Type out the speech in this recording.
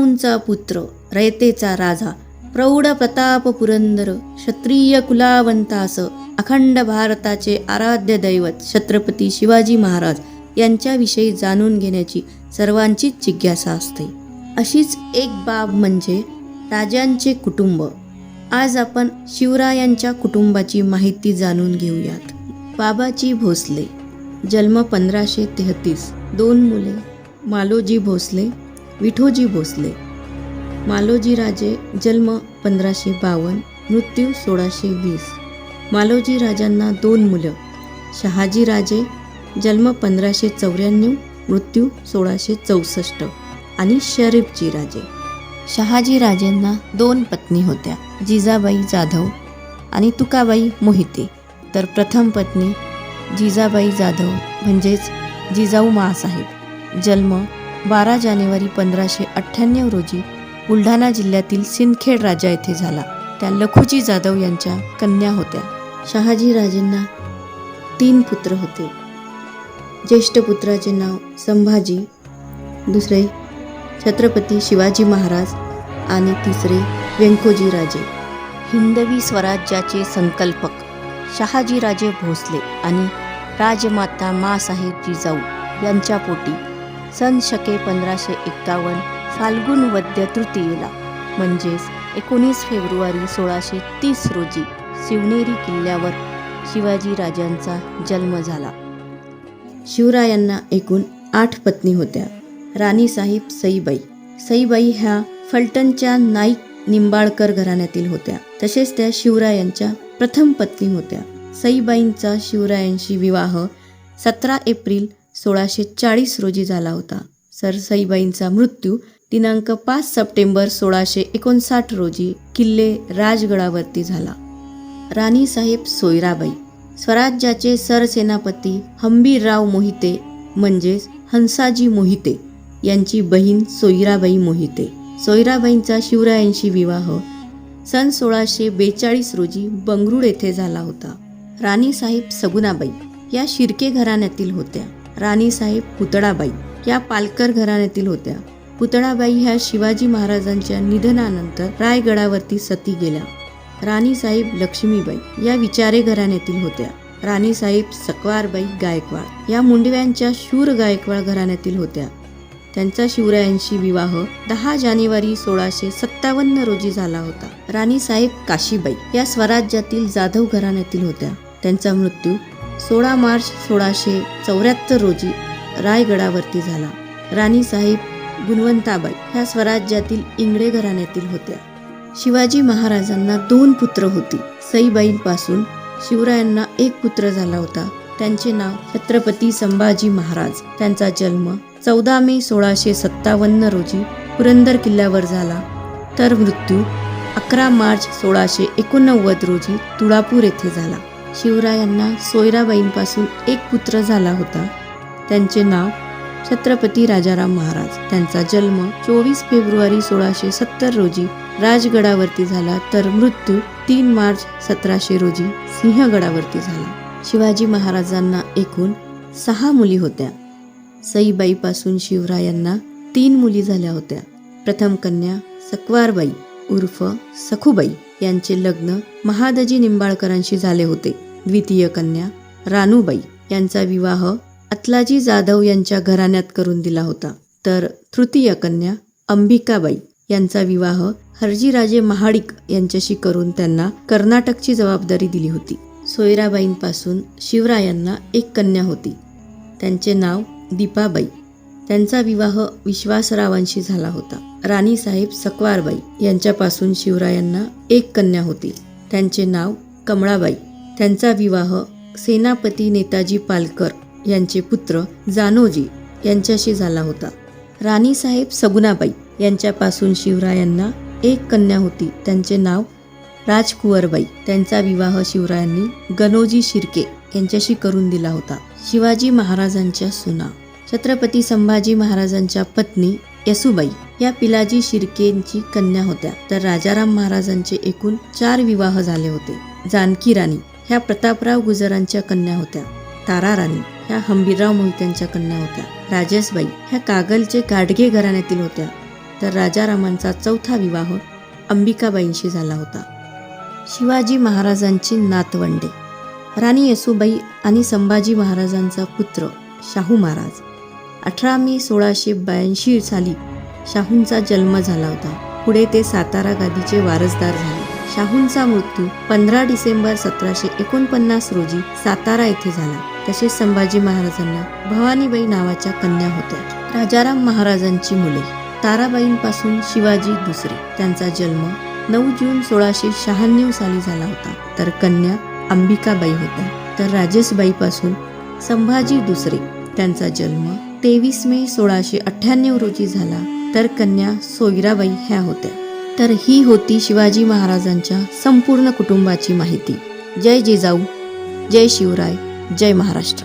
जिजाऊंचा पुत्र रयतेचा राजा प्रौढ प्रताप पुरंदर क्षत्रिय कुलावंतास अखंड भारताचे आराध्य दैवत छत्रपती शिवाजी महाराज यांच्याविषयी जाणून घेण्याची सर्वांचीच जिज्ञासा असते. अशीच एक बाब म्हणजे राजांचे कुटुंब. आज आपण शिवरायांच्या कुटुंबाची माहिती जाणून घेऊयात. बाबाजी भोसले जन्म पंधराशे तेहतीस दोन मुले मालोजी भोसले विठोजी भोसले. मालोजी राजे जन्म पंधराशे बावन्न मृत्यू सोळाशे वीस. मालोजी राजांना दोन मुलं. शहाजी राजे जन्म पंधराशे चौऱ्याण्णव मृत्यू सोळाशे चौसष्ट. आणि शरीफजी राजे. शहाजी राजेंना दोन पत्नी होत्या जिजाबाई जाधव आणि तुकाबाई मोहिते. तर प्रथम पत्नी जिजाबाई जाधव म्हणजेच जिजाऊ मासाहेब. जन्म बारा जानेवारी पंधराशे अठ्ठ्याण्णव रोजी बुलढाणा जिल्ह्यातील सिंदखेड राजा येथे झाला. त्या लखुजी जाधव यांच्या कन्या होत्या. शहाजी राजेंना तीन पुत्र होते. ज्येष्ठ पुत्राचे नाव संभाजी दुसरे छत्रपती शिवाजी महाराज आणि तिसरे व्यंकोजी राजे. हिंदवी स्वराज्याचे संकल्पक शहाजीराजे भोसले आणि राजमाता मासाहेब जिजाऊ यांच्या पोटी सन शके पंधराशे एक्कावन्न फाल्गुन वद्य तृतीयेला म्हणजेच एकोणीस फेब्रुवारी सोळाशे तीस रोजी शिवनेरी किल्ल्यावर शिवाजी राजांचा जन्म झाला. शिवरायांना एकूण आठ पत्नी होत्या राणीसाहेब सईबाई. सईबाई ह्या फलटणच्या नाईक निंबाळकर घराण्यातील होत्या. तसेच त्या शिवरायांच्या प्रथम पत्नी होत्या. सईबाईंचा शिवरायांशी विवाह सतरा एप्रिल सोळाशे चाळीस रोजी झाला होता. सर सईबाईंचा मृत्यू दिनांक पाच सप्टेंबर सोळाशे एकोणसाठ रोजी किल्ले राजगडावरती झाला. राणीसाहेब सोयराबाई स्वराज्याचे सरसेनापती हंबीरराव मोहिते म्हणजेच हंसाजी मोहिते यांची बहीण सोयराबाई मोहिते. सोयराबाईंचा शिवरायांशी विवाह सन सोळाशे बेचाळीस रोजी बंगरूळ येथे झाला होता. राणीसाहेब सगुणाबाई या शिर्के घराण्यातील होत्या. राणीसाहेब पुतळाबाई या पालकर घराण्यातील होत्या. पुतळाबाई ह्या शिवाजी महाराजांच्या निधनानंतर रायगडावरती सती गेल्या. राणीसाहेब लक्ष्मीबाई या विचारे घराण्यातील होत्या. राणीसाहेब सकवारबाई गायकवाड या मुंडव्यांच्या शूर गायकवाड घराण्यातील होत्या. त्यांचा शिवरायांशी विवाह दहा जानेवारी सोळाशे सत्तावन्न रोजी झाला होता. राणीसाहेब काशीबाई या स्वराज्यातील जाधव घराण्यातील होत्या. त्यांचा मृत्यू सोळा मार्च सोळाशे चौऱ्याहत्तर रोजी रायगडावरती झाला. राणीसाहेब गुणवंताबाई ह्या स्वराज्यातील इंगळे घराण्यातील होत्या. शिवाजी महाराजांना दोन पुत्र होती. सईबाईंपासून शिवरायांना एक पुत्र झाला होता. त्यांचे नाव छत्रपती संभाजी महाराज. त्यांचा जन्म चौदा मे सोळाशे सत्तावन्न रोजी पुरंदर किल्ल्यावर झाला. तर मृत्यू अकरा मार्च सोळाशे एकोणनव्वद रोजी तुळापूर येथे झाला. शिवरायांना सोयराबाईंपासून एक पुत्र झाला होता. त्यांचे नाव छत्रपती राजाराम महाराज. त्यांचा जन्म चोवीस फेब्रुवारी सोळाशे सत्तर रोजी राजगडावरती झाला तर मृत्यू तीन मार्च सतराशे रोजी सिंहगडावरती झाला. शिवाजी महाराजांना एकूण सहा मुली होत्या. सईबाईपासून शिवरायांना तीन मुली झाल्या होत्या. प्रथम कन्या सकवारबाई उर्फ सखुबाई. यांचे लग्न महादजी निंबाळकरांशी झाले होते. द्वितीय कन्या रानूबाई यांचा विवाह अतलाजी जाधव यांच्या घराण्यात करून दिला होता. तर तृतीय कन्या अंबिकाबाई यांचा विवाह हरजीराजे महाडिक यांच्याशी करून त्यांना कर्नाटकची जबाबदारी दिली होती. सोयराबाईंपासून शिवरायांना एक कन्या होती. त्यांचे नाव दीपाबाई. त्यांचा विवाह विश्वासरावांशी झाला होता. राणीसाहेब सकवारबाई यांच्यापासून शिवरायांना एक कन्या होती. त्यांचे नाव कमळाबाई. त्यांचा विवाह सेनापती नेताजी पालकर यांचे पुत्र जानोजी यांच्याशी झाला होता. राणीसाहेब सगुणाबाई यांच्यापासून शिवरायांना एक कन्या होती. त्यांचे नाव राजकुंवरबाई. त्यांचा विवाह शिवरायांनी गणोजी शिर्के यांच्याशी करून दिला होता. शिवाजी महाराजांच्या सुना. छत्रपती संभाजी महाराजांच्या पत्नी यसुबाई या पिलाजी शिर्केंची कन्या होत्या. तर राजाराम महाराजांचे एकूण चार विवाह झाले होते. जानकी राणी ह्या प्रतापराव गुजरांच्या कन्या होत्या. तारा राणी ह्या हंबीरराव मोहित्यांच्या कन्या होत्या. राजेशबाई ह्या कागलचे गाडगे घराण्यातील होत्या. तर राजारामांचा चौथा विवाह अंबिकाबाईंशी झाला होता. शिवाजी महाराजांची नातवंडे. राणी येसूबाई आणि संभाजी महाराजांचा पुत्र शाहू महाराज. अठरा मे सोळाशे ब्याऐंशी साली शाहूंचा जन्म झाला होता. पुढे ते सातारा गादीचे वारसदार झाले. शाहूंचा मृत्यू पंधरा डिसेंबर सतराशे एकोणपन्नास रोजी सातारा येथे झाला. तसेच संभाजी महाराजांना भवानीबाई नावाच्या कन्या होत्या. राजाराम महाराजांची मुले ताराबाईंपासून शिवाजी दुसरे. त्यांचा जन्म नऊ जून सोळाशे शहाण्णव साली झाला होता. तर कन्या अंबिकाबाई होत्या. तर राजेशबाईपासून संभाजी दुसरे. त्यांचा जन्म तेवीस मे सोळाशे अठ्ठ्याण्णव रोजी झाला. तर कन्या सोयराबाई ह्या होत्या. तर ही होती शिवाजी महाराजांच्या संपूर्ण कुटुंबाची माहिती. जय जिजाऊ जय शिवराय जय महाराष्ट्र.